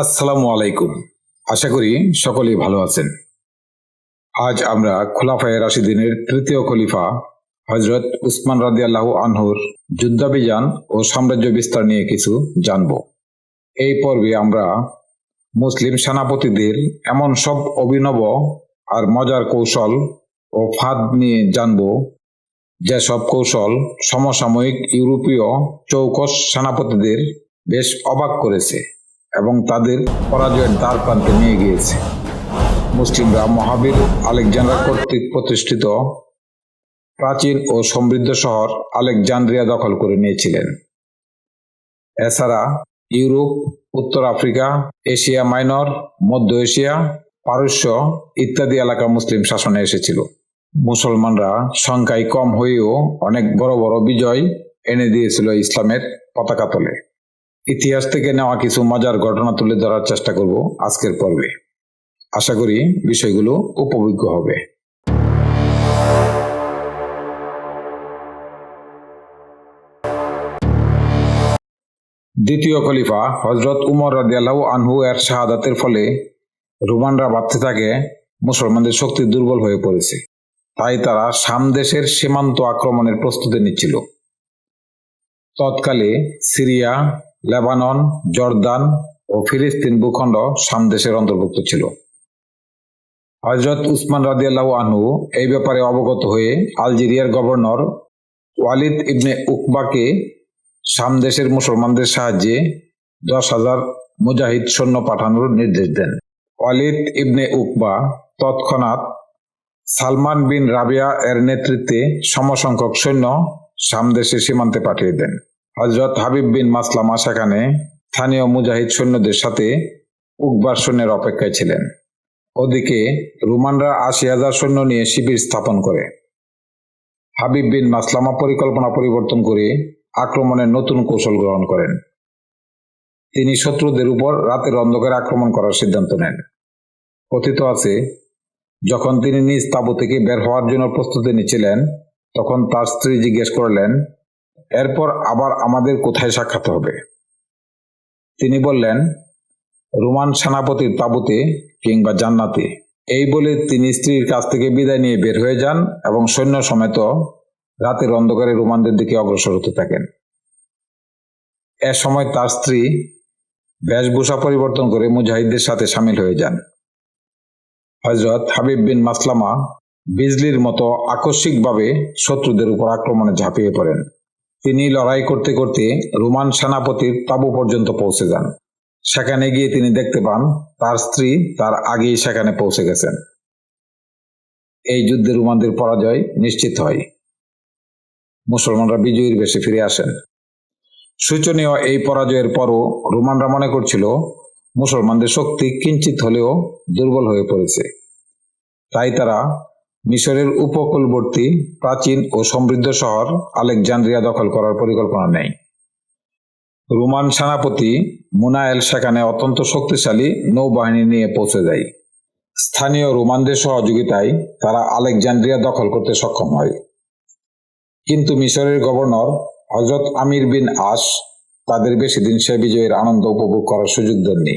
আসসালামু আলাইকুম। আশা করি সকলেই ভালো আছেন। আজ আমরা খোলাফায়ে রাশিদিনের তৃতীয় খলিফা হজরত উসমান রাদি আল্লাহ আনহুর যুদ্ধাভিযান ও সাম্রাজ্য বিস্তার নিয়ে কিছু জানব। এই পর্বে আমরা মুসলিম সেনাপতিদের এমন সব অভিনব আর মজার কৌশল ও ফাঁদ নিয়ে জানব, যেসব কৌশল সমসাময়িক ইউরোপীয় চৌকস সেনাপতিদের বেশ অবাক করেছে। এবং তাদের পরাজয়ের দ্বার প্রান্তে নিয়ে গিয়েছে। মুসলিমরা মহাবীর আলেকজান্ডার কর্তৃক প্রতিষ্ঠিত প্রাচীন ও সমৃদ্ধ শহর আলেকজান্দ্রিয়া দখল করে নিয়েছিলেন। এছাড়া ইউরোপ, উত্তর আফ্রিকা, এশিয়া মাইনর, মধ্য এশিয়া, পারস্য ইত্যাদি এলাকা মুসলিম শাসনে এসেছিল। মুসলমানরা সংখ্যায় কম হয়েও অনেক বড় বড় বিজয় এনে দিয়েছিল ইসলামের পতাকা তলে। ইতিহাস থেকে নেওয়া কিছু মজার ঘটনা তুলে ধরার চেষ্টা করব আজকের পর্বে। আশা করি বিষয়গুলো উপভোগ্য হবে। দ্বিতীয় খলিফা হজরত উমর রাদিয়াল্লাহু আনহু এর শাহাদাতের ফলে রোমানরা ভাবতে থাকে, মুসলমানদের শক্তি দুর্বল হয়ে পড়েছে। তাই তারা সাম দেশের সীমান্ত আক্রমণের প্রস্তুতি নিচ্ছিল। তৎকালে সিরিয়া লেবানন, জর্দান ও ফিলিস্তিন ভূখণ্ড সাম দেশের অন্তর্ভুক্ত ছিল। হজরত উসমান রাদিয়াল্লাহু আনহু এই ব্যাপারে অবগত হয়ে আলজেরিয়ার গভর্নর ওয়ালিদ ইবনে উকবাকে সাম দেশের মুসলমানদের সাহায্যে দশ হাজার মুজাহিদ সৈন্য পাঠানোর নির্দেশ দেন। ওয়ালিদ ইবনে উকবা তৎক্ষণাৎ সালমান বিন রাবিয়া এর নেতৃত্বে সমসংখ্যক সৈন্য সাম দেশের সীমান্তে পাঠিয়ে দেন। হজরত হাবিব বিন মাসলামা সেখানে স্থানীয় মুজাহিদ সৈন্যদের সাথে উকবার সৈন্যের অপেক্ষায় ছিলেন। ওদিকে রোমানরা আশি হাজার সৈন্য নিয়ে শিবির স্থাপন করে। হাবিব বিন মাসলামা পরিকল্পনা পরিবর্তন করে আক্রমণের নতুন কৌশল গ্রহণ করেন। তিনি শত্রুদের উপর রাতের অন্ধকারে আক্রমণ করার সিদ্ধান্ত নেন। কথিত আছে, যখন তিনি নিজ তাবু থেকে বের হওয়ার জন্য প্রস্তুতি নিচ্ছিলেন, তখন তার স্ত্রী জিজ্ঞেস করলেন এরপর আবার আমাদের কোথায় সাক্ষাৎ হবে? তিনি বললেন, রোমান সেনাপতির তাবুতে কিংবা জান্নাতে। এই বলে তিনি স্ত্রীর কাছ থেকে বিদায় নিয়ে বের হয়ে যান এবং সৈন্য সমেত রাতের অন্ধকারে রোমানদের দিকে অগ্রসর হতে থাকেন। এ সময় তার স্ত্রী বেশভূষা পরিবর্তন করে মুজাহিদদের সাথে সামিল হয়ে যান। হজরত হাবিব বিন মাসলামা বিজলির মতো আকস্মিকভাবে শত্রুদের উপর আক্রমণে ঝাঁপিয়ে পড়েন। তিনি লড়াই করতে করতে রোমান সেনাপতির তাবু পর্যন্ত পৌঁছে যান। সেখানে গিয়ে তিনি দেখতে পান, তার স্ত্রী তার আগেই সেখানে পৌঁছে গেছেন। এই যুদ্ধে রোমানদের পরাজয় নিশ্চিত হয়। মুসলমানরা বিজয়ীর বেশে ফিরে আসেন। সূচনীয় এই পরাজয়ের পরও রোমানরা মনে করছিল, মুসলমানদের শক্তি কিঞ্চিত হলেও দুর্বল হয়ে পড়েছে। তাই তারা মিশরের উপকূলবর্তী, প্রাচীন ও সমৃদ্ধ শহর আলেকজান্দ্রিয়া দখল করার পরিকল্পনা নেয় রোমান সেনাপতি মুনায়েল সেখানে অত্যন্ত শক্তিশালী নৌবাহিনী নিয়ে পৌঁছে যায়। স্থানীয় রোমানদের সহযোগিতায় তারা আলেকজান্দ্রিয়া দখল করতে সক্ষম হয়। কিন্তু মিশরের গভর্নর হজরত আমির বিন আস তাদের বেশি দিন সে বিজয়ের আনন্দ উপভোগ করার সুযোগ দেননি।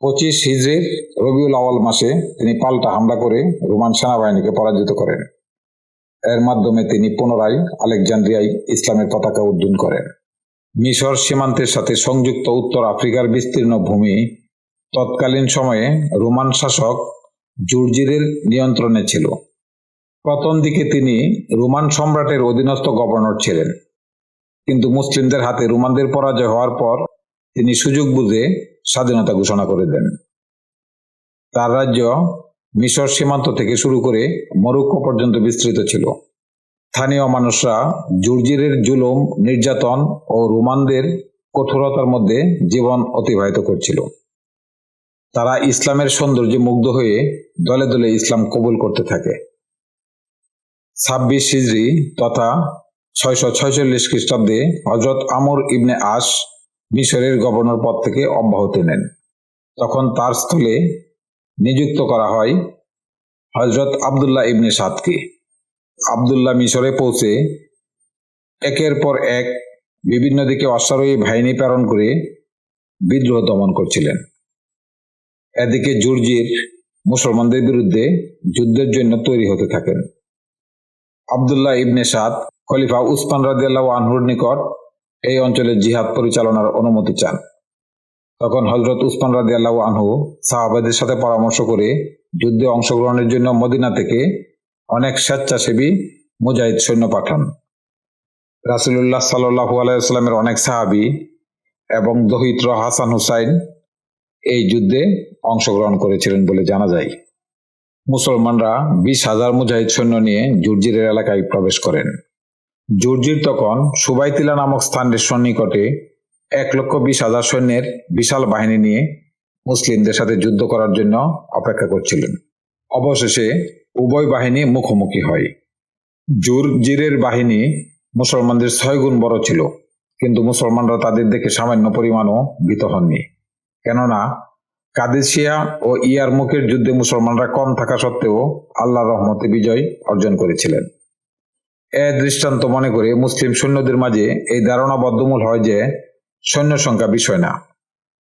পঁচিশ হিজড়ির রবিউল আওয়াল মাসে তিনি পাল্টা হামলা করে রোমান সেনাবাহিনীকে পরাজিত করেন। এর মাধ্যমে তিনি পুনরায় আলেকজান্দ্রিয়ায় ইসলামের পতাকা উড্ডীন করেন। মিশর সীমান্তের সাথে সংযুক্ত উত্তর আফ্রিকার বিস্তীর্ণ ভূমি তৎকালীন সময়ে রোমান শাসক জুর্জিরের নিয়ন্ত্রণে ছিল। প্রথম দিকে তিনি রোমান সম্রাটের অধীনস্থ গভর্নর ছিলেন। কিন্তু মুসলিমদের হাতে রোমানদের পরাজয় হওয়ার পর তিনি সুযোগ বুঝে স্বাধীনতা ঘোষণা করে দেন। তার রাজ্য মিশর সীমান্ত থেকে শুরু করে মরুক্কো পর্যন্ত বিস্তৃত ছিল। স্থানীয় মানুষরা জুর্জিরের জুলুম, নির্যাতন ও রোমানদের কঠোরতার মধ্যে জীবন অতিবাহিত করছিল। তারা ইসলামের সৌন্দর্যে মুগ্ধ হয়ে দলে দলে ইসলাম কবুল করতে থাকে। ছাব্বিশ হিজড়ি তথা ছয়শো ছয়চল্লিশ খ্রিস্টাব্দে হজরত আমর ইবনে আস মিশরের গভর্নর পদ থেকে অব্যাহতি নেন। তখন তার স্থলে নিযুক্ত করা হয় হজরত আবদুল্লাহ ইবনে সাদকে। আবদুল্লাহ মিশরে পৌঁছে একের পর এক বিভিন্ন দিকে অশ্বারোহী বাহিনী প্রেরণ করে বিদ্রোহ দমন করছিলেন। এদিকে জুরজির মুসলমানদের বিরুদ্ধে যুদ্ধের জন্য তৈরি হতে থাকেন। আবদুল্লাহ ইবনে সাদ খলিফা উসমান রাদিয়াল্লাহু আনহুর নিকট এই অঞ্চলে জিহাদ পরিচালনার অনুমতি চান। তখন হজরত উসমান রাদিয়াল্লাহু আনহু সাহাবাদের সাথে পরামর্শ করে যুদ্ধে অংশগ্রহণের জন্য মদিনা থেকে অনেক স্বেচ্ছাসেবী মুজাহিদ সৈন্য পাঠান। রাসুলুল্লাহ সাল্লাহু আলাইস্লামের অনেক সাহাবি এবং দহিত্র হাসান হুসাইন এই যুদ্ধে অংশগ্রহণ করেছিলেন বলে জানা যায়। মুসলমানরা বিশ হাজার মুজাহিদ সৈন্য নিয়ে জুরজিরের এলাকায় প্রবেশ করেন। জুরজির তখন সুবাইতিলা নামক স্থানের সন্নিকটে এক লক্ষ বিশ হাজার সৈন্যের বিশাল বাহিনী নিয়ে মুসলিমদের সাথে যুদ্ধ করার জন্য অপেক্ষা করছিলেন। অবশেষে উভয় বাহিনী মুখোমুখি হয়। জুরজিরের বাহিনী মুসলমানদের ছয় গুণ বড় ছিল, কিন্তু মুসলমানরা তাদের দেখে সামান্য পরিমাণও ভীত হননি। কেননা কাদেশিয়া ও ইয়ারমুখের যুদ্ধে মুসলমানরা কম থাকা সত্ত্বেও আল্লাহর রহমতে বিজয় অর্জন করেছিলেন। এ দৃষ্টান্ত মনে করে মুসলিম সৈন্যদের মাঝে এই ধারণা বদ্ধমূল হয় যে সৈন্য সংখ্যা বিষয় না।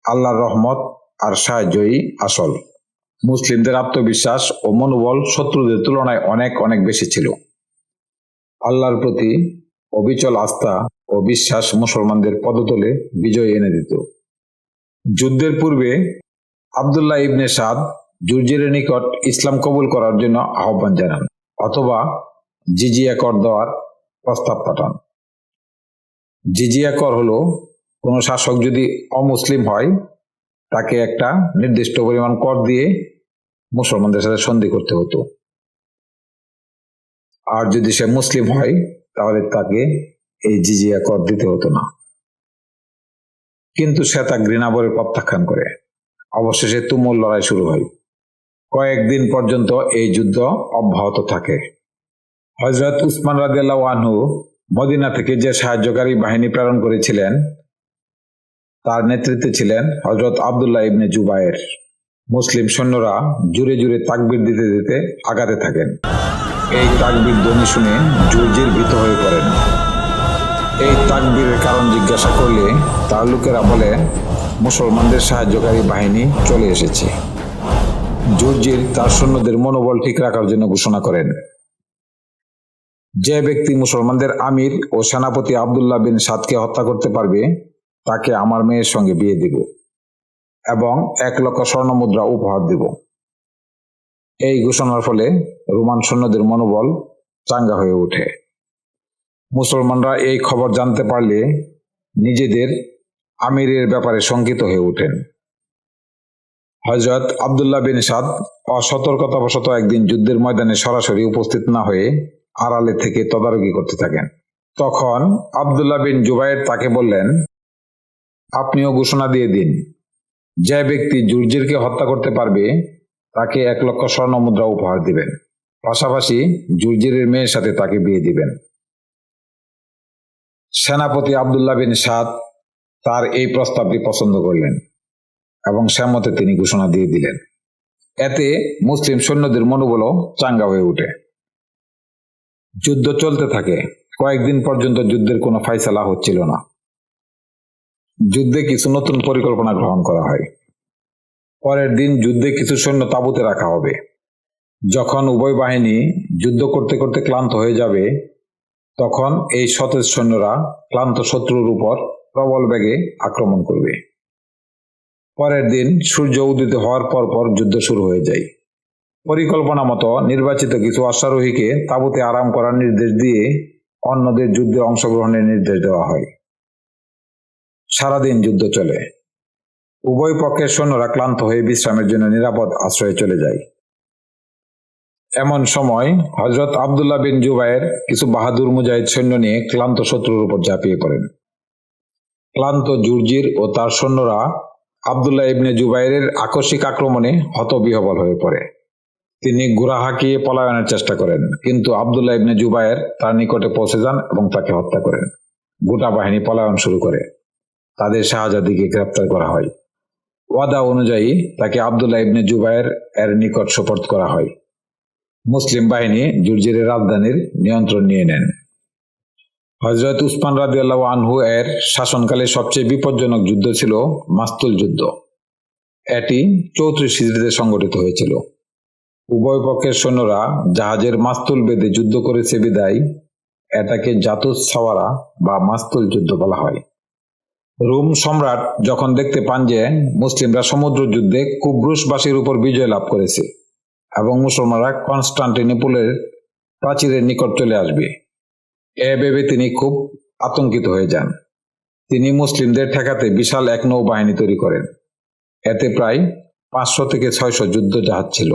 আল্লাহর রহমত আর সাহায্যই আসল। মুসলিমদের আত্মবিশ্বাস ও মনোবল শত্রুদের তুলনায় অনেক অনেক বেশি ছিল। আল্লাহর প্রতি অবিচল আস্থা ও বিশ্বাস মুসলমানদের পদতলে বিজয় এনে দিত। যুদ্ধের পূর্বে আবদুল্লাহ ইবনে সাদ জুর্জের নিকট ইসলাম কবুল করার জন্য আহ্বান জানান, অথবা জিজিয়া কর দেওয়ার প্রস্তাব পাঠান। জিজিয়া কর হলো কোনো শাসক যদি অমুসলিম হয়, তাকে একটা নির্দিষ্ট পরিমাণ কর দিয়ে মুসলমানদের সাথে সন্ধি করতে হতো। আর যদি সে মুসলিম হয়, তাহলে তাকে এই জিজিয়া কর দিতে হতো না। কিন্তু সে তা ঘৃণাবরে প্রত্যাখ্যান করে। অবশেষে তুমুল লড়াই শুরু হয়। কয়েকদিন পর্যন্ত এই যুদ্ধ অব্যাহত থাকে। হজরত উসমান রাদিয়াল্লাহ আনহু মদিনা থেকে যে সাহায্যকারী বাহিনী প্রেরণ করেছিলেন, তার নেতৃত্বে ছিলেন হজরত আবদুল্লাহ ইবনে জুবায়ের। মুসলিম সৈন্যরা জুড়ে জুড়ে তাকবির দিতে দিতে আগাতে থাকেন। এই তাকবির ধ্বনি শুনে জুরজির ভীত হয়ে পড়েন। এই তাকবীরের কারণ জিজ্ঞাসা করলে তার লোকেরা বলে, মুসলমানদের সাহায্যকারী বাহিনী চলে এসেছে। জুরজির তার সৈন্যদের মনোবল ঠিক রাখার জন্য ঘোষণা করেন। যে ব্যক্তি মুসলমানদের আমির ও সেনাপতি আবদুল্লাহ বিন সাদকে হত্যা করতে পারবে, তাকে আমার মেয়ের সঙ্গে বিয়ে দিব এবং এক লক্ষ স্বর্ণ মুদ্রা উপহার দিব। এই ঘোষণার ফলে রোমান সৈন্যদের মনোবল চাঙ্গা হয়ে ওঠে। মুসলমানরা এই খবর জানতে পারলে নিজেদের আমিরের ব্যাপারে শঙ্কিত হয়ে ওঠেন। হজরত আবদুল্লাহ বিন সাদ অসতর্কতাবশত একদিন যুদ্ধের ময়দানে সরাসরি উপস্থিত না হয়ে আড়ালে থেকে তদারকি করতে থাকেন। তখন আবদুল্লাহ বিন জুবাইর তাকে বললেন, আপনিও ঘোষণা দিয়ে দিন। যে ব্যক্তি জুরজিরকে হত্যা করতে পারবে, তাকে এক লক্ষ স্বর্ণ মুদ্রা উপহার দিবেন। পাশাপাশি জুরজিরের মেয়ের সাথে তাকে বিয়ে দিবেন। সেনাপতি আবদুল্লাহ বিন সাদ তার এই প্রস্তাবটি পছন্দ করলেন এবং সেমতে তিনি ঘোষণা দিয়ে দিলেন। এতে মুসলিম সৈন্যদের মনোবলও চাঙ্গা হয়ে ওঠে। যুদ্ধ চলতে থাকে। কয়েকদিন পর্যন্ত যুদ্ধের কোনো ফাইসালা হচ্ছিল না। যুদ্ধে কিছু নতুন পরিকল্পনা গ্রহণ করা হয়। পরের দিন যুদ্ধে কিছু সৈন্য তাঁবুতে রাখা হবে। যখন উভয় বাহিনী যুদ্ধ করতে করতে ক্লান্ত হয়ে যাবে, তখন এই সতেজ সৈন্যরা ক্লান্ত শত্রুর উপর প্রবল বেগে আক্রমণ করবে। পরের দিন সূর্য উদিত হওয়ার পর পর যুদ্ধ শুরু হয়ে যায়। পরিকল্পনা মতো নির্বাচিত কিছু অশ্বারোহীকে তাঁবুতে আরাম করার নির্দেশ দিয়ে অন্যদের যুদ্ধে অংশগ্রহণের নির্দেশ দেওয়া হয়। সারাদিন যুদ্ধ চলে। উভয় পক্ষের সৈন্যরা ক্লান্ত হয়ে বিশ্রামের জন্য নিরাপদ আশ্রয়ে চলে যায়। এমন সময় হজরত আবদুল্লাহ বিন জুবাইর কিছু বাহাদুর মুজাহিদ সৈন্য নিয়ে ক্লান্ত শত্রুর উপর ঝাঁপিয়ে পড়েন। ক্লান্ত জুরজির ও তার সৈন্যরা আবদুল্লাহ ইবনে জুবাইরের আকস্মিক আক্রমণে হতবিহবল হয়ে পড়ে। তিনি গুড়া হাঁকিয়ে পলায়নের চেষ্টা করেন। কিন্তু আবদুল্লাহ ইবনে জুবাইর তার নিকটে পৌঁছে যান এবং তাকে হত্যা করেন। গোটা বাহিনী পলায়ন শুরু করে। তাদের শাহজাদিকে গ্রেপ্তার করা হয়। ওয়াদা অনুযায়ী তাকে আবদুল্লাহ ইবনে জুবাইর এর নিকট সোপর্দ করা হয়। মুসলিম বাহিনী জুরজিরের রাজধানীর নিয়ন্ত্রণ নিয়ে নেন। হজরত উসমান রাদিয়াল্লাহ আনহু এর শাসনকালে সবচেয়ে বিপজ্জনক যুদ্ধ ছিল মাস্তুল যুদ্ধ। এটি চৌত্রিশ হিজড়িতে সংগঠিত হয়েছিল। উভয় পক্ষের সৈন্যরা জাহাজের মাস্তুল বেঁধে যুদ্ধ করেছে বিদায়। এটাকে জাতুস সাওয়ারা বা মাস্তুল যুদ্ধ বলা হয়। রোম সম্রাট যখন দেখতে পান যে মুসলিমরা সমুদ্র যুদ্ধে কুব্রুসবাসীর উপর বিজয় লাভ করেছে এবং মুসলমানরা কনস্টান্টিনোপলের প্রাচীরের নিকট চলে আসবে, এ ভেবে তিনি খুব আতঙ্কিত হয়ে যান। তিনি মুসলিমদের ঠেকাতে বিশাল এক নৌবাহিনী তৈরি করেন। এতে প্রায় পাঁচশো থেকে ছয়শো যুদ্ধ জাহাজ ছিল।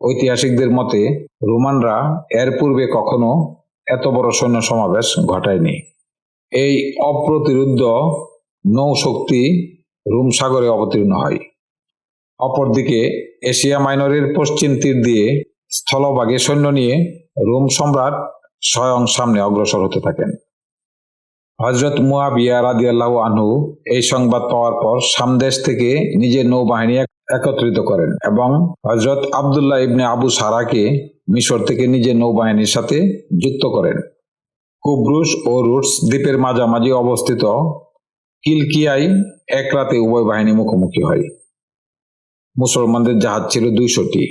ঐতিহাসিকদের মতে, রোমানরা এর পূর্বে কখনো এত বড় সৈন্য সমাবেশ ঘটায়নি। এই অপ্রতিরুদ্ধ নৌশক্তি রোম সাগরে অবতীর্ণ হয়। অপরদিকে, এশিয়া মাইনরের পশ্চিম তীর দিয়ে স্থলভাগে সৈন্য নিয়ে রোম সম্রাট স্বয়ং সামনে অগ্রসর হতে থাকেন। হজরত মুয়াবিয়া রাদিয়াল্লাহু আনহু এই সংবাদ পাওয়ার পর সামদেশ থেকে নিজের নৌবাহিনী একত্রিত করেন এবং হজরত আবদুল্লাহ ইবনে আবু সারাকে মিশর থেকে নিজের নৌবাহিনীর সাথে যুক্ত করেন। কুব্রুস ও রুটস দ্বীপের মাঝামাঝি অবস্থিত কিলকিয়ায় এক রাতে উভয় বাহিনী মুখোমুখি হয়। মুসলমানদের জাহাজ ছিল দুইশোটি।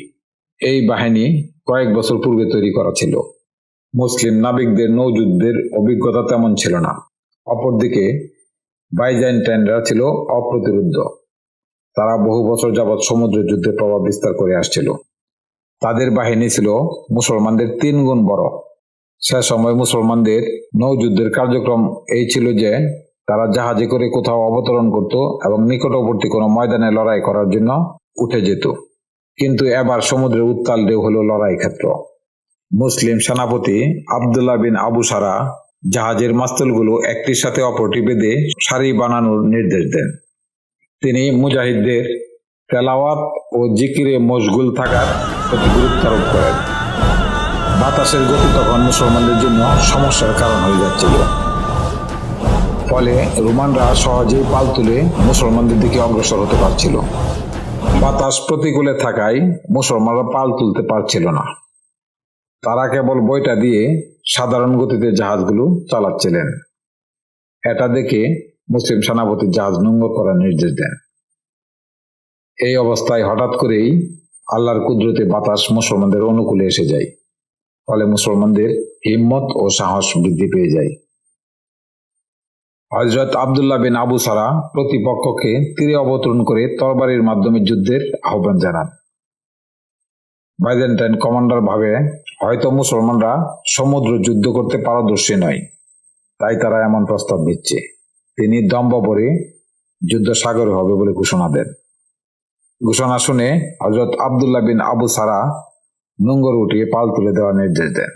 এই বাহিনী কয়েক বছর পূর্বে তৈরি করা ছিল। মুসলিম নাবিকদের নৌযুদ্ধের অভিজ্ঞতা তেমন ছিল না। অপরদিকে বাইজেন্টাইনরা ছিল অপ্রতিরুদ্ধ তারা বহু বছর যাবৎ সমুদ্র যুদ্ধে প্রভাব বিস্তার করে আসছিল। তাদের বাহিনী ছিল মুসলমানদের তিন গুণ বড়। সে সময় মুসলমানদের নৌযুদ্ধের কার্যক্রম এই ছিল যে, তারা জাহাজে করে কোথাও অবতরণ করত এবং নিকটবর্তী কোনো ময়দানে লড়াই করার জন্য উঠে যেত। কিন্তু এবার সমুদ্রের উত্তাল ঢেউ হলো লড়াই ক্ষেত্র। মুসলিম সেনাপতি আবদুল্লাহ বিন আবু সারা জাহাজের মাস্তুলগুলো একটির সাথে অপরটি বেঁধে সারি বানানোর নির্দেশ দেন। তিনি মুজাহিদদের তেলাওয়াত ও জিকিরে মশগুল থাকার প্রতি গুরুত্ব আরোপ করেন। বাতাসের গতি তখন মুসলমানদের জন্য সমস্যার কারণ হয়ে যাচ্ছিল। ফলে রোমানরা সহজেই পাল তুলে মুসলমানদের দিকে অগ্রসর হতে পারছিল। বাতাস প্রতিকূলে থাকায় মুসলমানরা পাল তুলতে পারছিল না। তারা কেবল বইটা দিয়ে সাধারণ গতিতে জাহাজগুলো চালাচ্ছিলেন। এটা দেখে মুসলিম সেনাপতি জাহাজ নোংর করার নির্দেশ দেন। এই অবস্থায় হঠাৎ করেই আল্লাহর কুদরতে বাতাস মুসলমানদের অনুকূলে এসে যায়, ফলে মুসলমানদের হিম্মত ও সাহস বৃদ্ধি পেয়ে যায়। হজরত আবদুল্লাহ বিন আবু সারা প্রতিপক্ষকে তীরে অবতরণ করে তরবারির মাধ্যমে যুদ্ধের আহ্বান জানান। বাইজেন্টাইন কমান্ডার ভাবে হয়তো মুসলমানরা সমুদ্র যুদ্ধ করতে পারদর্শী নয়। তাই তারা এমন প্রস্তাব দিচ্ছে। তিনি দম্ভ পরে যুদ্ধ সাগরে হবে বলে ঘোষণা দেন। ঘোষণা শুনে হজরত আবদুল্লাহ বিন আবু সারা নোঙ্গর উঠিয়ে পাল তুলে দেওয়ার নির্দেশ দেন।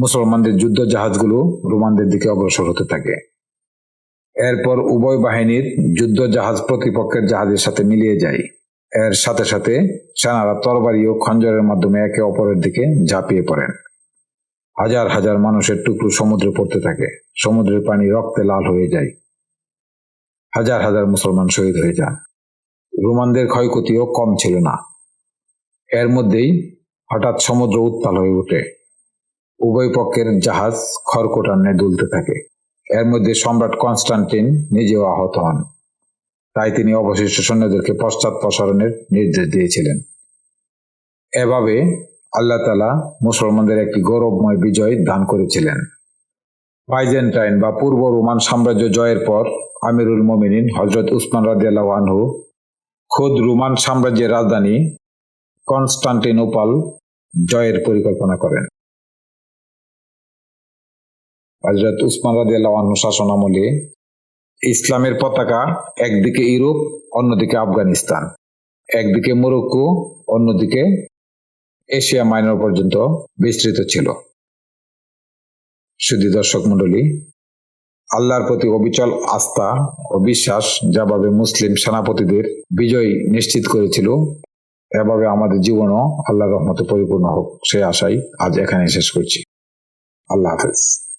মুসলমানদের যুদ্ধ জাহাজগুলো রোমানদের দিকে অগ্রসর হতে থাকে। এরপর উভয় বাহিনীর যুদ্ধ জাহাজ প্রতিপক্ষের জাহাজের সাথে মিলিয়ে যায়। এর সাথে সাথে সেনারা তরবারি ও খঞ্জরের মাধ্যমে একে অপরের দিকে ঝাঁপিয়ে পড়েন। হাজার হাজার মানুষের টুকরো সমুদ্রে পড়তে থাকে। সমুদ্রের পানি রক্তে লাল হয়ে যায়। হাজার হাজার মুসলমান শহীদ হয়ে যান। রোমানদের ক্ষয়ক্ষতিও কম ছিল না। এর মধ্যেই হঠাৎ সমুদ্র উত্তাল হয়ে ওঠে। উভয় পক্ষের জাহাজ খড়কোটান্নে দুলতে থাকে। এর মধ্যে সম্রাট কনস্টান্টিন নিজেও আহত হন। তাই তিনি অবশিষ্ট সৈন্যদেরকে পশ্চাৎ প্রসারণের নির্দেশ দিয়েছিলেন। এভাবে আল্লাহ তালা মুসলমানদের একটি গৌরবময় বিজয় দান করেছিলেন। বাইজেন্টাইন বা পূর্ব রোমান সাম্রাজ্য জয়ের পর আমিরুল মোমিনিন হজরত উসমান আনহু খোদ রোমান সাম্রাজ্যের রাজধানী কনস্টান্টিনোপাল জয়ের পরিকল্পনা করেন। হজরত উসমান রাদিয়াল্লাহু আনহু শাসন আমলে ইসলামের পতাকা, একদিকে ইউরোপ, অন্যদিকে আফগানিস্তান। একদিকে মরক্কো, অন্যদিকে এশিয়া মাইনর পর্যন্ত বিস্তৃত ছিল। শুধু দর্শক মন্ডলী আল্লাহর প্রতি অবিচল আস্থা ও বিশ্বাস যাভাবে মুসলিম সেনাপতিদের বিজয় নিশ্চিত করেছিল, এভাবে আমাদের জীবনও আল্লাহর রহমতে পরিপূর্ণ হোক সে আশাই আজ এখানে শেষ করছি। আল্লাহ হাফেজ।